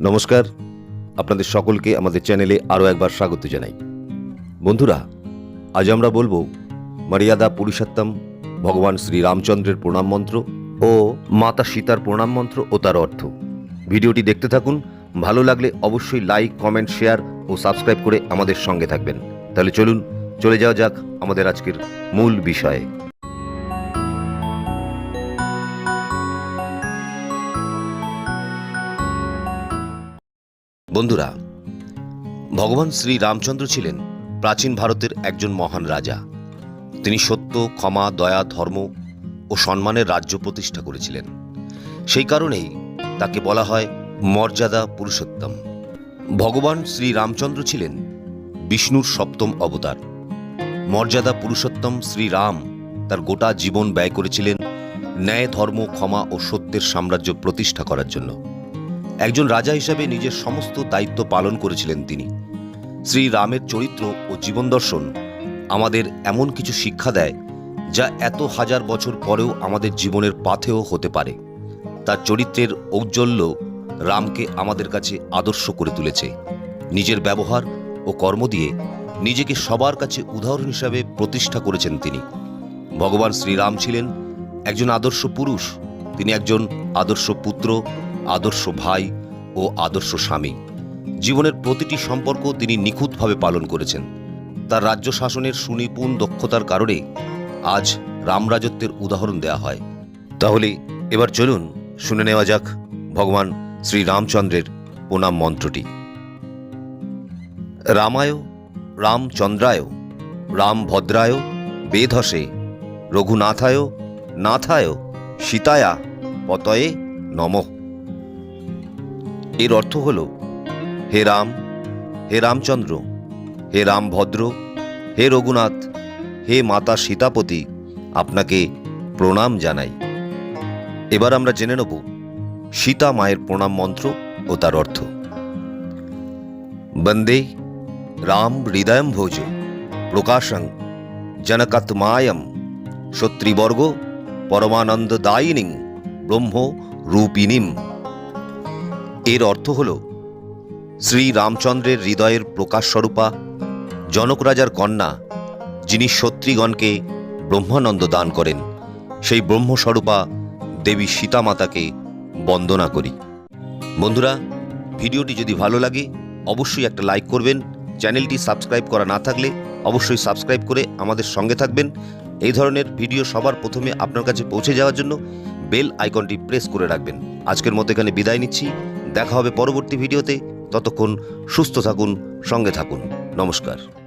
নমস্কার। আপনাদের সকলকে আমাদের চ্যানেলে আরও একবার স্বাগত জানাই। বন্ধুরা, আজ আমরা বলব মর্যাদা পুরুষোত্তম, ভগবান শ্রী রামচন্দ্রের প্রণাম মন্ত্র ও মাতা সীতার প্রণাম মন্ত্র ও তার অর্থ। ভিডিওটি দেখতে থাকুন, ভালো লাগলে অবশ্যই লাইক, কমেন্ট, শেয়ার ও সাবস্ক্রাইব করে আমাদের সঙ্গে থাকবেন। তাহলে চলুন, চলে যাওয়া যাক আমাদের আজকের মূল বিষয়ে। বন্ধুরা, ভগবান শ্রী রামচন্দ্র ছিলেন প্রাচীন ভারতের একজন মহান রাজা। তিনি সত্য, ক্ষমা, দয়া, ধর্ম ও সম্মানের রাজ্য প্রতিষ্ঠা করেছিলেন। সেই কারণেই তাকে বলা হয় মর্যাদা পুরুষোত্তম। ভগবান শ্রী রামচন্দ্র ছিলেন বিষ্ণুর সপ্তম অবতার। মর্যাদা পুরুষোত্তম শ্রী রাম তার গোটা জীবন ব্যয় করেছিলেন ন্যায়, ধর্ম, ক্ষমা ও সত্যের সাম্রাজ্য প্রতিষ্ঠা করার জন্য। একজন রাজা হিসাবে নিজের সমস্ত দায়িত্ব পালন করেছিলেন তিনি। শ্রী রামের চরিত্র ও জীবন দর্শন আমাদের এমন কিছু শিক্ষা দেয়, যা এত হাজার বছর পরেও আমাদের জীবনের পাথেও হতে পারে। তার চরিত্রের ঔজ্জ্বল্য রামকে আমাদের কাছে আদর্শ করে তুলেছে। নিজের ব্যবহার ও কর্ম দিয়ে নিজেকে সবার কাছে উদাহরণ হিসাবে প্রতিষ্ঠা করেছেন তিনি। ভগবান শ্রীরাম ছিলেন একজন আদর্শ পুরুষ, তিনি একজন আদর্শ পুত্র আদর্শ ভাই ও আদর্শ স্বামী। জীবনের প্রতিটি সম্পর্ক তিনি নিখুঁতভাবে পালন করেছেন। তার রাজ্য শাসনের সুনিপুণ দক্ষতার কারণে আজ রামরাজত্বের উদাহরণ দেয়া হয়। তাহলে এবার চলুন শুনে নেওয়া যাক ভগবান শ্রী রামচন্দ্রের প্রণাম মন্ত্রটি। রামায়, রামচন্দ্রায়, রামভদ্রায়, বেধসে, রঘুনাথায়, নাথায়, সীতায়া, পতয়ে, নমঃ। এর অর্থ হল, হে রাম, হে রামচন্দ্র, হে রামভদ্র, হে রঘুনাথ, হে মাতা সীতাপতি, আপনাকে প্রণাম জানাই। এবার আমরা জেনে নেব, সীতা মায়ের প্রণাম মন্ত্র ও তার অর্থ। বন্দে রাম হৃদয়ম ভোজ, প্রকাশং জনকাত্মায়ম শত্রিবর্গ পরমানন্দদায়িনীং ব্রহ্ম রূপিণীম। এর অর্থ হল, শ্রী রামচন্দ্রের হৃদয়ের জনক রাজার কন্যা, যিনি সত্রীগণকে ব্রহ্মানন্দ দান করেন, সেই ব্রহ্মস্বরূপা দেবী সীতামাতাকে বন্দনা করি। বন্ধুরা, ভিডিওটি যদি ভালো লাগে, অবশ্যই একটা লাইক করবেন, চ্যানেলটি সাবস্ক্রাইব করা না থাকলে অবশ্যই সাবস্ক্রাইব করে আমাদের সঙ্গে থাকবেন। এই ধরনের ভিডিও সবার প্রথমে আপনার কাছে পৌঁছে যাওয়ার জন্য বেল আইকনটি প্রেস করে রাখবেন। আজকের মতো এখানে বিদায় নিচ্ছি। দেখা হবে পরবর্তী ভিডিওতে। ততক্ষণ সুস্থ থাকুন সঙ্গে থাকুন। নমস্কার।